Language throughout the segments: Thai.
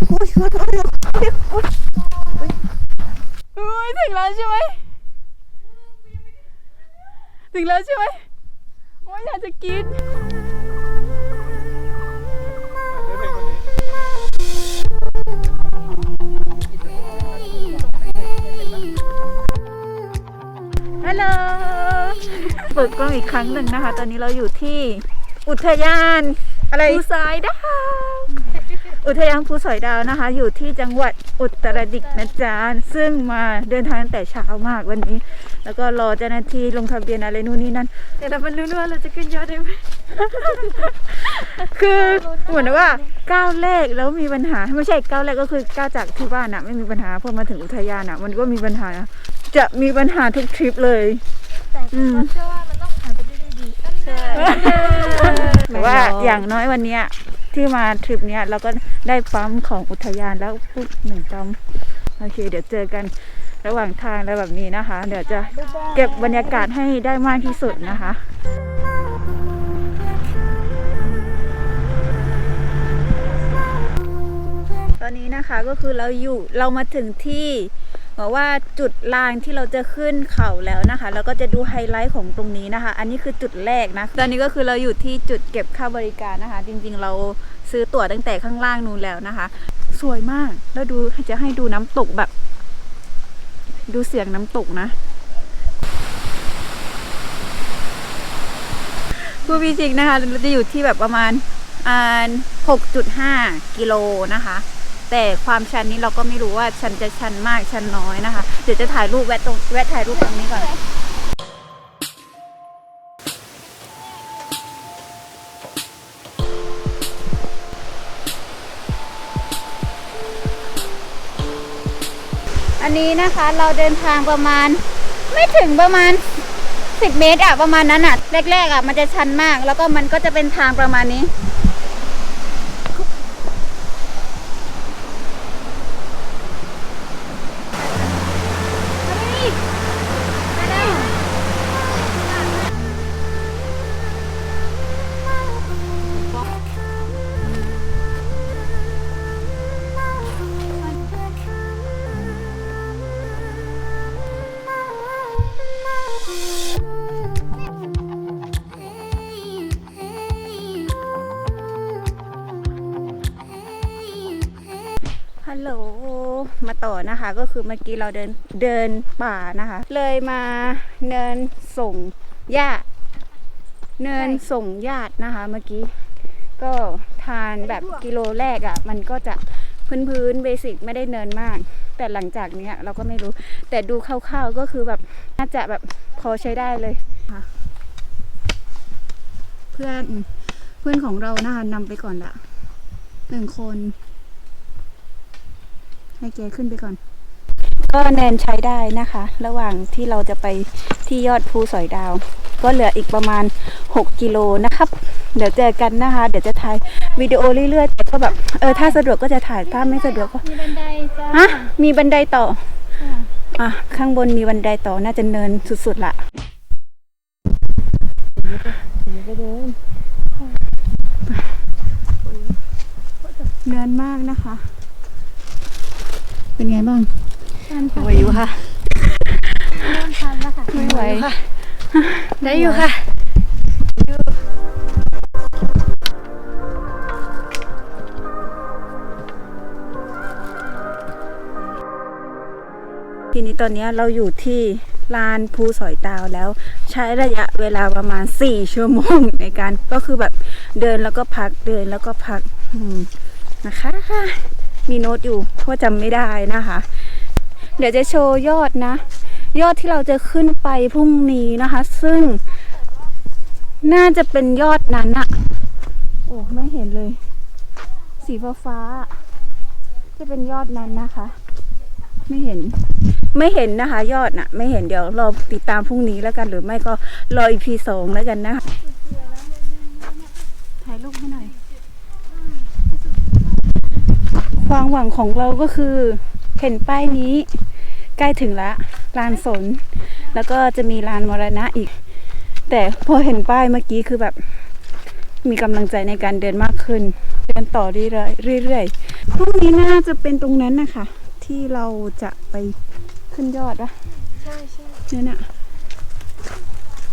อุ้ยอุ้ยอุ้ยอุ้ยอุ้ยอุ้ยถึงแล้วใช่ไหมถึงแล้วใช่ไหมโอ้ยอยากจะกินฮัลโหลเปิดกล้องอีกครั้งหนึ่งนะคะ ตอนนี้เราอยู่ที่อุทยาน อะไรภูสอยดาว อุทยานภูสอยดาวนะคะ อยู่ที่จังหวัดอุตรดิตถ์นะจ๊ะซึ่งมาเดินทางตั้งแต่เช้ามากวันนี้ แล้วก็รอเจ้าหน้าที่ลงทะเบียนอะไรนู่นนี่นั่น แต่เราไม่รู้ว่าเราจะขึ้นยอดได้ไหม คือเหมือนว่าก้าวแรกแล้วมีปัญหา ไม่ใช่ก้าวแรกก็คือก้าวจากที่บ้านอะไม่มีปัญหาพอมาถึงอุทยานอะมันก็มีปัญหา จะมีปัญหาทุกทริปเลย แต่อืมเราเชื่อว่ามันต้องผ่านไปได้ด้วยดีใช่ แต่ว่าอย่างน้อยวันเนี้ย ที่มาทริปเนี้ยเราก็ได้ปั๊มของอุทยานแล้วปุ๊บหนึ่งปั๊มโอเค เดี๋ยวเจอกันระหว่างทางแล้วแบบนี้นะคะ เดี๋ยวจะเก็บบรรยากาศให้ได้มากที่สุดนะคะตอนนี้นะคะก็คือเราอยู่เรามาถึงที่ บอกว่าจุดลางที่เราจะขึ้นเขาแล้วนะคะแล้วก็จะดูไฮไลท์ของตรงนี้นะคะ อันนี้คือจุดแรกนะ ตอนนี้ก็คือเราอยู่ที่จุดเก็บค่าบริการนะคะ จริงๆเราซื้อตั๋วตั้งแต่ข้างล่างนู้นแล้วนะคะ สวยมากแล้วดูจะให้ดูน้ำตกแบบ ดูเสียงน้ำตกนะคูบีจิกนะคะเราจะอยู่ที่แบบประมาณอ่า6.5กิโลนะคะ แต่ความชันนี้เราก็ไม่รู้ว่าชันจะชันมากชันน้อยนะคะ เดี๋ยวจะถ่ายรูปแวะตรงแวะถ่ายรูปตรงนี้ก่อนอันนี้นะคะเราเดินทางประมาณไม่ถึงประมาณ 10 เมตรอะประมาณนั้นอะแรกๆอะมันจะชันมาก แล้วก็มันก็จะเป็นทางประมาณนี้ ก็คือเมื่อกี้เราเดินเดินป่านะคะ เลยมาเนินส่งญาติเนินส่งญาตินะคะ เมื่อกี้ ก็ทานแบบกิโลแรกอะ่ะ มันก็จะพื้นพื้นเบสิกไม่ได้เนินมาก แต่หลังจากเนี้ยเราก็ไม่รู้ แต่ดูคร่าวๆก็คือแบบน่าจะแบบพอใช้ได้เลยค่ะ เพื่อนเพื่อนของเรานะคะนำไปก่อนละหนึ่งคน ให้แกขึ้นไปก่อน ก็เนินใช้ได้นะคะ ระหว่างที่เราจะไปที่ยอดภูสอยดาว ก็เหลืออีกประมาณ 6 กิโลนะครับ เดี๋ยวเจอกันนะคะ เดี๋ยวจะถ่ายวิดีโอเรื่อยๆแต่ก็แบบเออถ้าสะดวกก็จะถ่ายถ้าไม่สะดวกก็มีบันไดจ้าฮะมีบันไดต่อค่ะอะข้างบนมีบันไดต่อน่าจะเนินสุดๆละเนินมากนะคะ เป็นไงบ้าง ทันค่ะไหวอยู่ค่ะเริ่มทันแล้วค่ะไม่ไหวได้อยู่ค่ะทีนี้ตอนนี้เราอยู่ที่ลานภูสอยดาวแล้ว ใช้ระยะเวลาประมาณ 4 ชั่วโมงในการก็คือแบบเดินแล้วก็พักเดินแล้วก็พักอืมนะคะ มีโน้ตอยู่เพราะว่าจำไม่ได้นะคะ เดี๋ยวจะโชว์ยอดนะ ยอดที่เราจะขึ้นไปพรุ่งนี้นะคะ ซึ่ง น่าจะเป็นยอดนั้นอะโอ้ไม่เห็นเลย สีฟ้าฟ้าจะเป็นยอดนั้นนะคะ ไม่เห็น ไม่เห็นนะคะ ยอดน่ะ ไม่เห็นเดี๋ยวรอติดตามพรุ่งนี้แล้วกันหรือไม่ก็รออีพีสองแล้วกันนะคะถ่ายรูปให้หน่อยความหวังของเราก็คือ เห็นป้ายนี้ ใกล้ถึงละลานสน แล้วก็จะมีลานมรณะอีก แต่พอเห็นป้ายเมื่อกี้คือแบบ มีกำลังใจในการเดินมากขึ้น เดินต่อเรื่อยๆเรื่อยๆพรุ่งนี้น่าจะเป็นตรงนั้นนะคะ ที่เราจะไปขึ้นยอดวะใช่ใช่เนี่ยน่ะ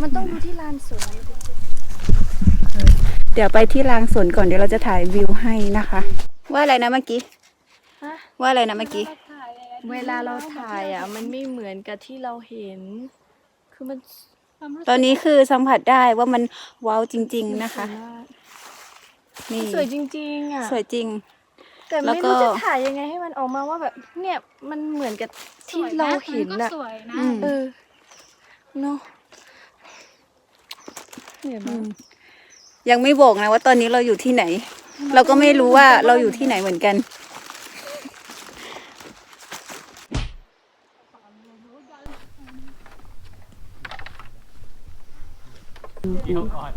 มันต้องดูที่ลานสวนเดี๋ยวไปที่รางสวนก่อนเดี๋ยวเราจะถ่ายวิวให้นะคะ ว่าอะไรนะเมื่อกี้ฮะว่าอะไรนะเมื่อกี้ เวลาเราถ่ายอะ มันไม่เหมือนกับที่เราเห็น คือมันตอนนี้คือสัมผัสได้ว่ามันว้าวจริง ๆนะคะ นี่สวยจริงๆอะ สวยจริง แต่แล้วไม่ก็รู้จะถ่ายยังไงให้มันออกมาว่าแบบ เนี่ยมันเหมือนกับที่เราเห็นก็อะ สวยนะอืม เออเนาะเห็นไหมอืมยังไม่บอกนะว่าตอนนี้เราอยู่ที่ไหน เราก็ไม่รู้ว่าเราอยู่ที่ไหนเหมือนกัน เดี๋ยวก่อน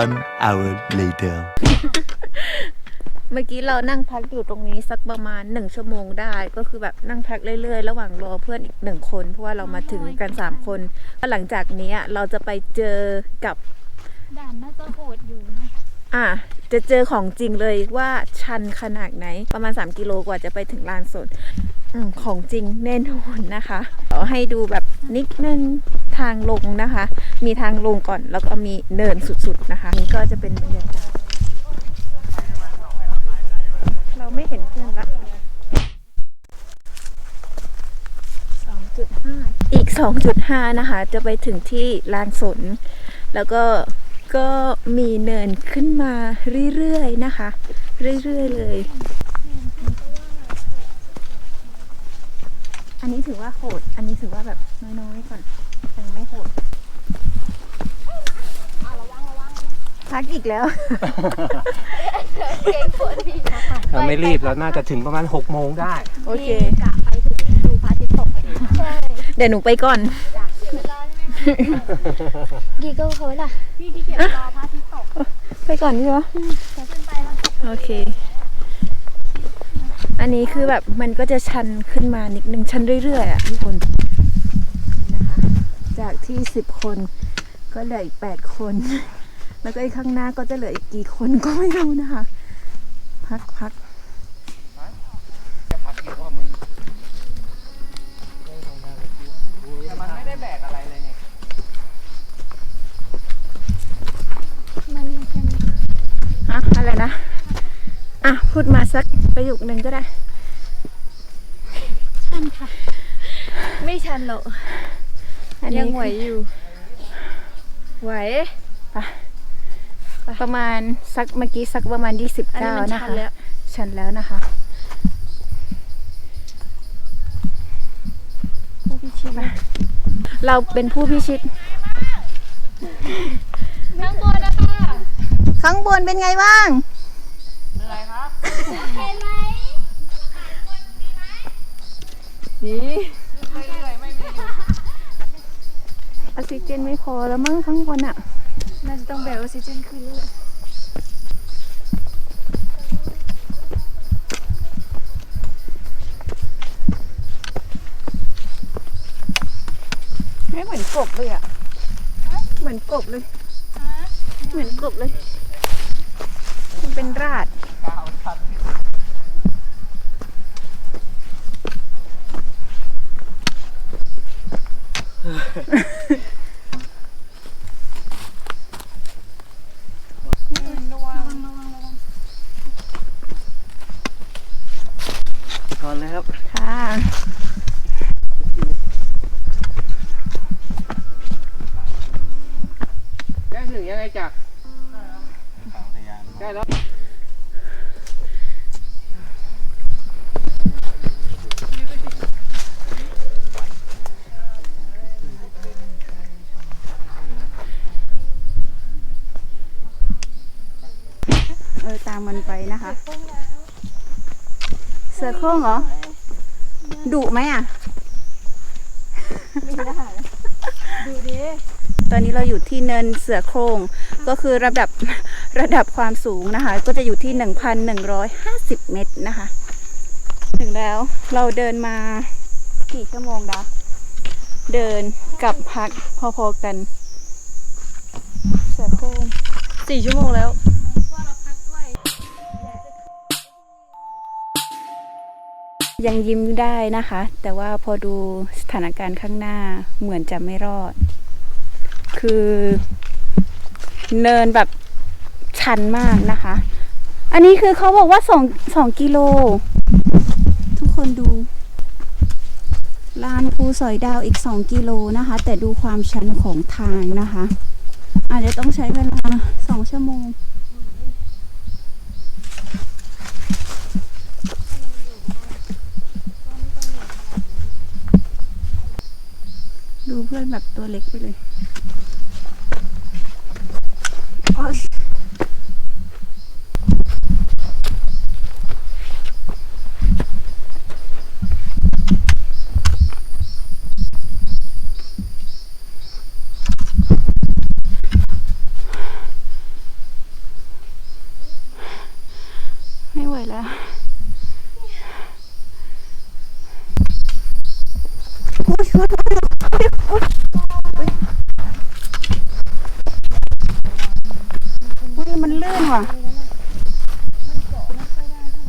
One hour later. เมื่อกี้เรานั่งพักอยู่ตรงนี้สักประมาณหนึ่งชั่วโมงได้ ก็คือแบบนั่งพักเรื่อยๆ ระหว่างรอเพื่อนอีกหนึ่งคน เพราะว่าเรามาถึงกันสามคนแล้วหลังจากนี้อะเราจะไปเจอกับ ด่านน่าจะโหดอยู่นะ อะจะเจอของจริงเลยว่าชันขนาดไหน ประมาณ 3 กิโลกว่าจะไปถึงลานสนอของจริงแน่นอนนะคะเอาให้ดูแบบนิดนึงทางลงนะคะ มีทางลงก่อนแล้วก็มีเนินสุดๆนะคะ นี่ก็จะเป็นบรรยากาศเราไม่เห็นเพื่อนละ2.5 อีก 2.5 นะคะ จะไปถึงที่ลานสน แล้วก็ ก็มีเนินขึ้นมาเรื่อยๆนะคะ เรื่อยๆเลย อันนี้ถือว่าโหด อันนี้ถือว่าแบบน้อยๆก่อนยังไม่โหดพักอีกแล้วถ้าไม่รีบเราน่าจะถึงประมาณ6โมงได้ โอเคกะไปถึงดูพระอาทิตย์ตกพอดีใช่เดี๋ยวหนูไปก่อน กีก็เคยล่ะ พี่ที่เกียจรอพระอาทิตย์ตกไปก่อนดีวะจะขึ้นไปแล้วโอเค อันนี้คือแบบมันก็จะชันขึ้นมานิดนึงชันเรื่อยๆอะทุกคนนี่นะคะ จากที่สิบคนก็เหลืออีกแปดคน แล้วก็อีกข้างหน้าก็จะเหลืออีกกี่คนก็ไม่รู้นะคะ พักพัก แต่มันไม่ได้แบกอะไรเลยเนี่ย มันแค่นี้ อะอะไรนะ อะ พูดมาสักประโยคนึงก็ได้ ชันค่ะ ไม่ชันหรอกอันนี้ยังไหวอยู่ ไหวประมาณสักเมื่อกี้สักประมาณยี่สิบอันนี้เก้ามันนะชันคะแล้วชันแล้วนะคะผู้พิชิตนะเราเป็นผู้พิชิต ข้างบนนะคะ ข้างบนเป็นไงบ้าง นี่ออกซิเจนไม่พอแล้วมั้งข้างบนอะ น่าจะต้องแบกออกซิเจนขึ้นแล้วไม่เหมือนกบเลยอะ เหมือนกบเลย เหมือนกบเลย มันเป็นราด นไปนะคะ เสือโคร่งเหรอดุไหมอะ ไม่ได้ดูดิตอนนี้เราอยู่ที่เนินเสือโคร่งก็คือระดับระดับความสูงนะคะ ก็จะอยู่ที่ 1,150 เมตรนะคะ ถึงแล้วเราเดินมากี่ชั่วโมงดะเดินกับพักพอๆกันแสบโพงสี่ชั่วโมงแล้ว ยังยิ้มได้นะคะ แต่ว่าพอดูสถานการณ์ข้างหน้าเหมือนจะไม่รอด คือ เนินแบบชันมากนะคะ อันนี้คือเขาบอกว่าสองสองกิโล ทุกคนดูลานภูสอยดาวอีก 2 กิโลนะคะ แต่ดูความชันของทางนะคะ อาจจะต้องใช้เวลา 2 ชั่วโมง ดูเพื่อนแบบตัวเล็กไปเลยโอ๊ยไม่ไหวแล้ว โอ๊ยโอ๊ยโอ๊ยโอ๊ยโอ๊ยเฮ้ย มันลื่นว่ะ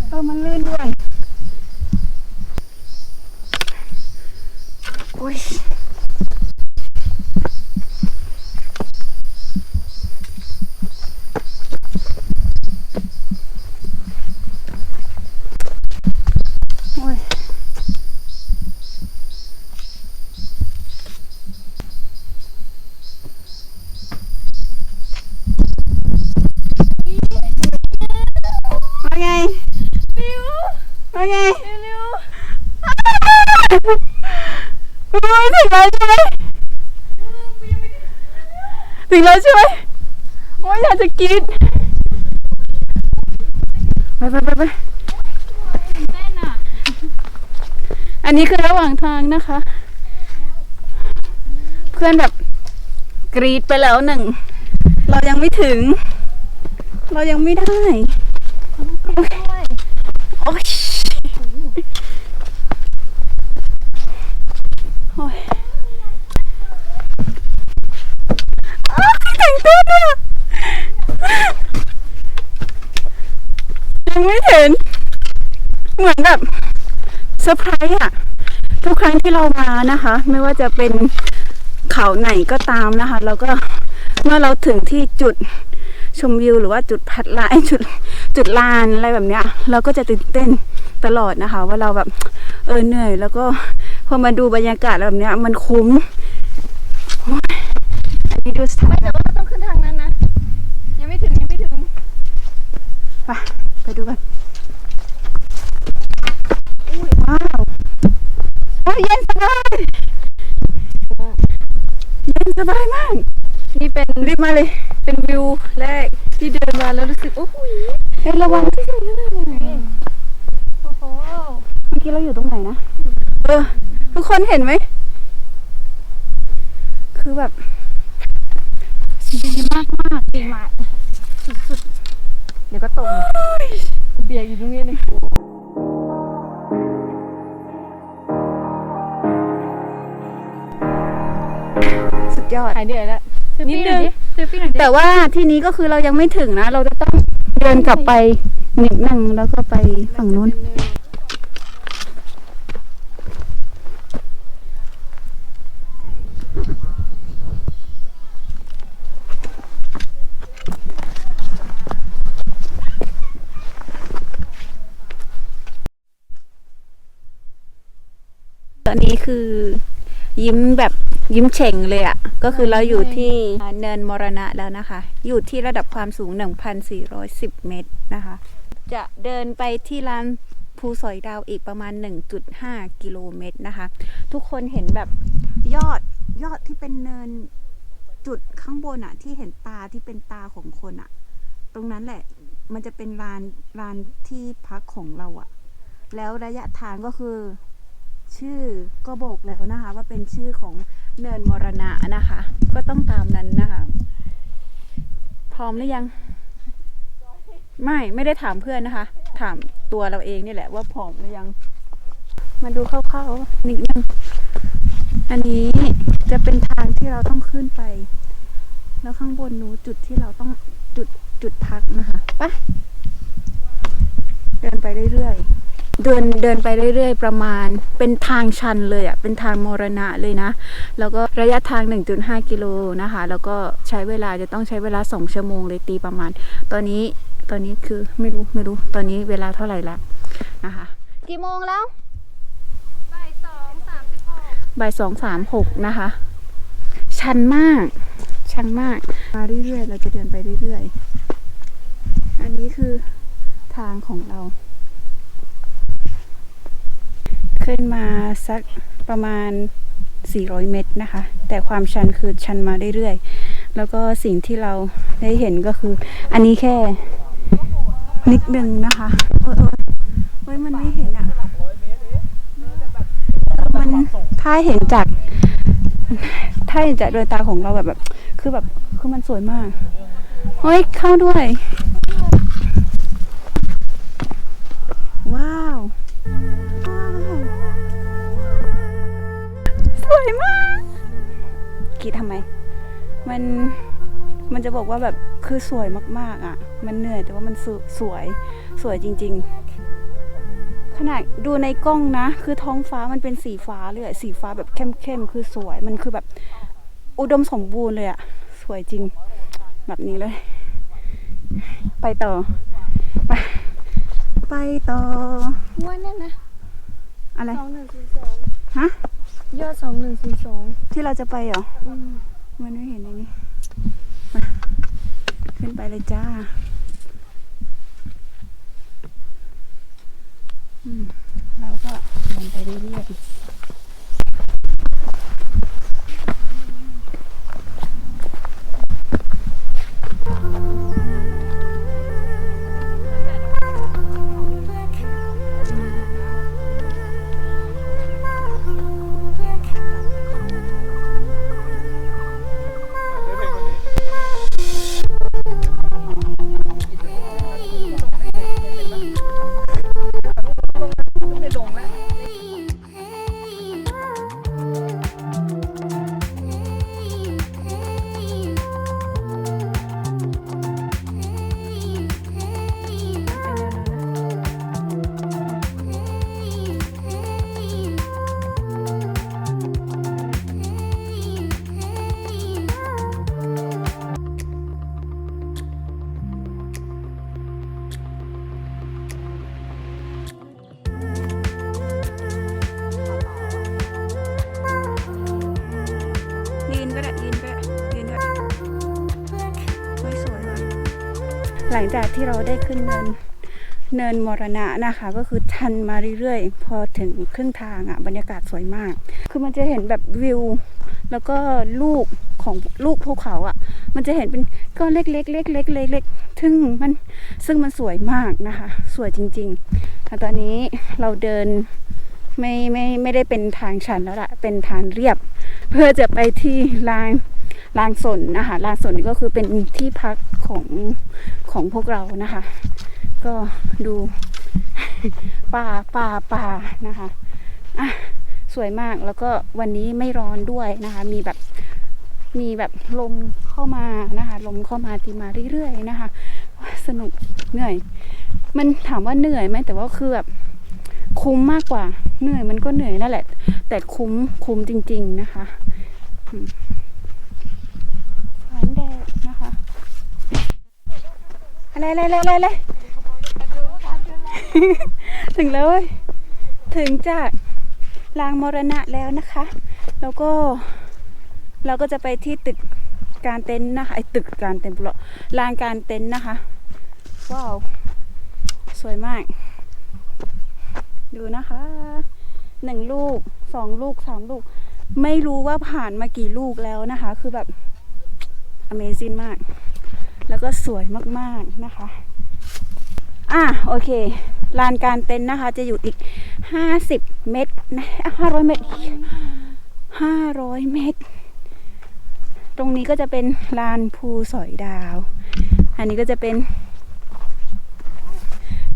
เออ มันลื่นด้วย โอ้ย โอ้ย ว่าไงว่า ไงเร็วๆถึงแล้วใช่ไหมถึงแล้วใช่ไหมโอ้ยอยากจะกินไปไปไปไปอันนี้คือระหว่างทางนะคะ เพื่อนแบบกรีดไปแล้วหนึ่ง เรายังไม่ถึง เรายังไม่ได้ โอ๊ยโอ๊ยอ้ายแต่งเต้นอะยังไม่ถึง เหมือนแบบเซอร์ไพรส์อะทุกครั้งที่เรามานะคะ ไม่ว่าจะเป็นเขาไหนก็ตามนะคะแล้วก็เมื่อเราถึงที่จุดชมวิวหรือว่าจุดพัดลายจุดจุดลานอะไรแบบเนี้ย เราก็จะตื่นเต้นตลอดนะคะ ว่าเราแบบเออเหนื่อย แล้วก็พอมาดูบรรยากาศแบบเนี้ย มันคุ้มโอ๊ยอันนี้ดูสถานแต่ว่าเราต้องขึ้นทางนั้นนะ ยังไม่ถึงยังไม่ถึง ไปไปดูกันอุ้ยว้าว โอ้ยเย็นสบาย เย็นสบายมาก นี่เป็นรีบมาเลย เป็นวิวแรกที่เดินมาแล้วรู้สึกโอ้โหเอ้ยระวังที่สุดเลยโอ้โห เมื่อกี้เราอยู่ตรงไหนนะ เออ ทุกคนเห็นไหม คือแบบดีมากมากดีมากสุดๆ เดี๋ยวก็ตกเบียร์อยู่ตรงนี้เลย ดยอด หายเหนื่อยแล้วนิดนึงซื้อปีหน่อยดิแต่ว่าที่นี้ก็คือเรายังไม่ถึงนะ เราจะต้องเดินกลับไปนิดนึงแล้วก็ไปฝั่งนู้น ตอนนี้คือยิ้มแบบ ยิ้มเฉ่งเลยอะ่ะ ก็คือเราอยู่ที่เนินมรณะแล้วนะคะ อยู่ที่ระดับความสูง 1,410 เมตรนะคะ จะเดินไปที่ลานภูสอยดาวอีกประมาณ 1.5 กิโลเมตรนะคะ ทุกคนเห็นแบบยอดยอดที่เป็นเนินจุดข้างบนอะที่เห็นตาที่เป็นตาของคนอะตรงนั้นแหละมันจะเป็นลานลานที่พักของเราอะแล้วระยะทางก็คือ ชื่อก็บอกแล้วนะคะ ว่าเป็นชื่อของ เนินมรณะนะคะ ก็ต้องตามนั้นนะคะ พร้อมหรือยัง ไม่ไม่ได้ถามเพื่อนนะคะ ถามตัวเราเองนี่แหละว่าพร้อมหรือยัง มาดูคร่าวๆนิดนึงอันนี้จะเป็นทางที่เราต้องขึ้นไป แล้วข้างบนนู้นจุดที่เราต้องจุดจุดพักนะคะไปะเดินไปเรื่อยๆ เดินเดินไปเรื่อย ๆ ประมาณ เป็นทางชันเลยอะ่ะเป็นทางมรณะเลยนะ แล้วก็ระยะทาง 1.5 กิโลนะคะ แล้วก็ใช้เวลาจะต้องใช้เวลา 2 ชั่วโมงเลยตีประมาณ ตอนนี้ตอนนี้คือไม่รู้ไม่รู้ตอนนี้เวลาเท่าไหร่แล้วนะคะ กี่โมงแล้วบ่ายสองสามสิบหกบ่ายสองสามหกนะคะ ชันมากชันมากมาเรื่อยๆเราจะเดินไปเรื่อยๆ อันนี้คือทางของเรา ขึ้นมาสักประมาณ 400 เมตรนะคะ แต่ความชันคือชันมาเรื่อยๆ แล้วก็สิ่งที่เราได้เห็นก็คือ อันนี้แค่นิดนึงนะคะเออเออเฮ้ยมันไม่เห็นอะมันถ้าเห็นจาก ถ้าเห็นจากโดยตาของเราแบบแบบ คือแบบ คือมันสวยมาก เฮ้ย เข้าด้วย วยมากกีทำไม มันมันจะบอกว่าแบบคือสวยมากๆอะ มันเหนื่อยแต่ว่ามันสสวยสวยจริง ๆ ขนาดดูในกล้องนะ คือท้องฟ้ามันเป็นสีฟ้าเลยอะสีฟ้าแบบเข้มๆคือสวยมันคือแบบอุดมสมบูรณ์เลยอะสวยจริง แบบนี้เลย ไปต่อ ไปไปต่อว่านั่นนะอะไรสองหนึ่งศูนย์สองฮะ ยอดสองหนึ่งศูนย์สองที่เราจะไปเหรออืมมันไม่เห็นในนี้มาขึ้นไปเลยจ้าอืมเราก็เดินไปเรื่อยๆ งจากที่เราได้ขึ้นเนินเนินมรณะนะคะ ก็คือชันมาเรื่อยๆ พอถึงครึ่งทางอะบรรยากาศสวยมาก คือมันจะเห็นแบบวิว แล้วก็ลูกของลูกภูเขาอะ มันจะเห็นเป็นก้อนเล็กๆเล็กๆเล็กๆซึ่งมันซึ่งมันสวยมากนะคะ สวยจริงๆตอนนี้เราเดินไม่ไม่ไม่ได้เป็นทางชันแล้วล่ะเป็นทางเรียบ เพื่อจะไปที่ลาน ลานสนนะคะลานสนนี่ก็คือเป็นที่พักของของพวกเรานะคะ ก็ดูป่าป่าป่านะคะอะสวยมากแล้วก็วันนี้ไม่ร้อนด้วยนะคะ มีแบบมีแบบลมเข้ามานะคะ ลมเข้ามาตีมาเรื่อยๆนะคะว้าสนุกเหนื่อย มันถามว่าเหนื่อยไหมแต่ว่าคือแบบคุ้มมากกว่า เหนื่อยมันก็เหนื่อยนั่นแหละ แต่คุ้มคุ้มจริง ๆนะคะ นะคะอะไรอะไรอะไรอะไรถึงแล้วเว้ยถึงจากลางมรณะแล้วนะคะ แล้วก็เราก็จะไปที่ตึกการเต็นท์นะคะไอตึกการเต็นท์เปล่าลานการเต็นท์นะคะ ว้าว สวยมาก ดูนะคะหนึ่งลูกสองลูกสามลูก ไม่รู้ว่าผ่านมากี่ลูกแล้วนะคะ คือแบบ Amazing มาก แล้วก็สวยมากๆนะคะ อะโอเค ลานการเต็นท์นะคะ จะอยู่อีก 50 เมตรนะ500 เมตร 500 เมตร ตรงนี้ก็จะเป็นลานภูสอยดาว อันนี้ก็จะเป็น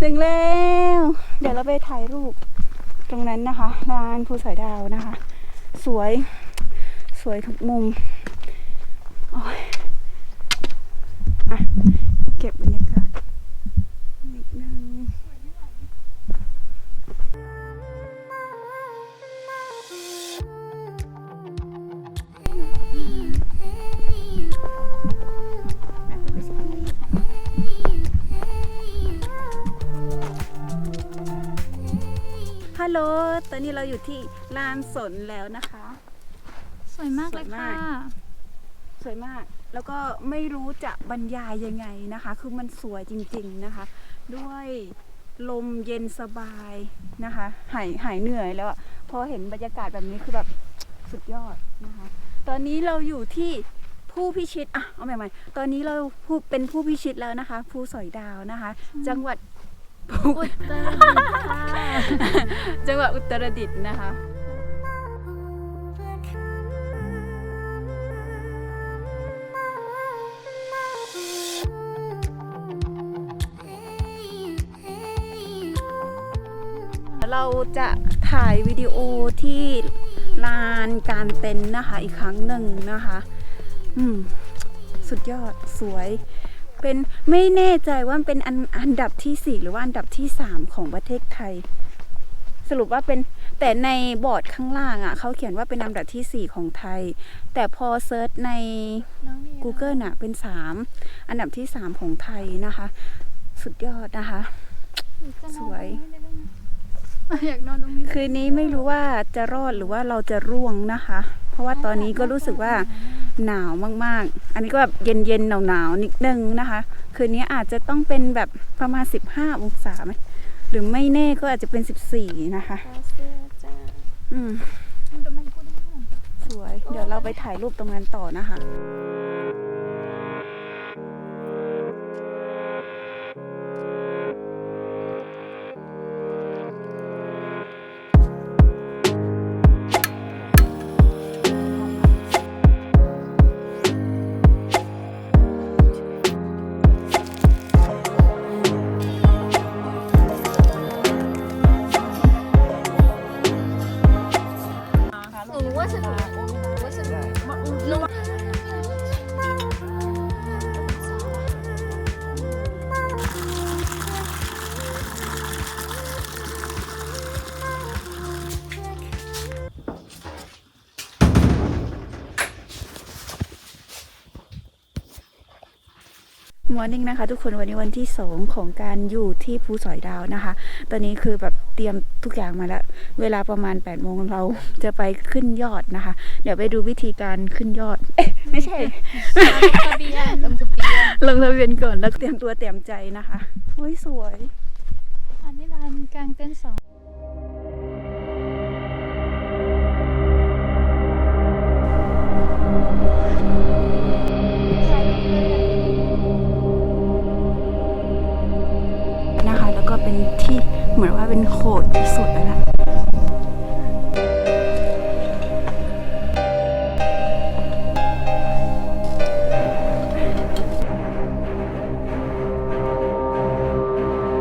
ถึงแล้ว เดี๋ยวเราไปถ่ายรูปตรงนั้นนะคะลานภูสอยดาวนะคะ สวย สวยทุกมุมโอ้ย อะ เก็บบรรยากาศนิดนึงฮัลโหล ตอนนี้เราอยู่ที่ลานสนแล้วนะคะ สวยมากเลยค่ะ สวยมาก แล้วก็ไม่รู้จะบรรยายยังไงนะคะ คือมันสวยจริงๆนะคะ ด้วยลมเย็นสบายนะคะ หายหายเหนื่อยแล้วอะพอเห็นบรรยากาศแบบนี้คือแบบสุดยอดนะคะ ตอนนี้เราอยู่ที่ผู้พิชิตอะเอาใหม่ๆตอนนี้เราผู้เป็นผู้พิชิตแล้วนะคะภูสอยดาวนะคะ จังหวัดอุตรดิตถ์ค่ะจังหวัดอุตรดิตถ์นะคะ เราจะถ่ายวิดีโอที่ลานการเต็นท์นะคะ อีกครั้งหนึ่งนะคะ อืม สุดยอดสวย เป็นไม่แน่ใจว่าเป็นอันอันดับที่สี่หรือว่าอันดับที่สามของประเทศไทย สรุปว่าเป็นแต่ในบอร์ดข้างล่างอะเขาเขียนว่าเป็นอันดับที่สี่ของไทย แต่พอเซิร์ชใน Google น่ะ เป็นสามอันดับที่สามของไทยนะคะ สุดยอดนะคะ สวย อยากนอนตรงนี้คืนนี้ไม่รู้ว่าจะรอดหรือว่าเราจะร่วงนะคะ เพราะว่าตอนนี้ก็รู้สึกว่าหนาวมากๆ อันนี้ก็แบบเย็นๆหนาวๆนิดนึงนะคะ คืนนี้อาจจะต้องเป็นแบบประมาณ 15 องศาไหมหรือไม่แน่ก็อาจจะเป็น 14 นะคะอืมสวย เดี๋ยวเราไปถ่ายรูปตรงนั้นต่อนะคะ มอร์นิ่งนะคะ ทุกคนวันนี้วันที่สองของการอยู่ที่ภูสอยดาวนะคะ ตอนนี้คือแบบเตรียมทุกอย่างมาแล้ว เวลาประมาณ8ปดโมงเราจะไปขึ้นยอดนะคะ เดี๋ยวไปดูวิธีการขึ้นยอดเอ๊ะไม่ใช่ทะเบียนลงทะเบียนลงทะเบียนก่อนแล้วเตรียมตัวเตรียมใจนะคะโอ้ยสวย อันนี้ลานกลางเต้นท์สอง เหมือนว่าเป็นโขดที่สุดแล้วล่ะ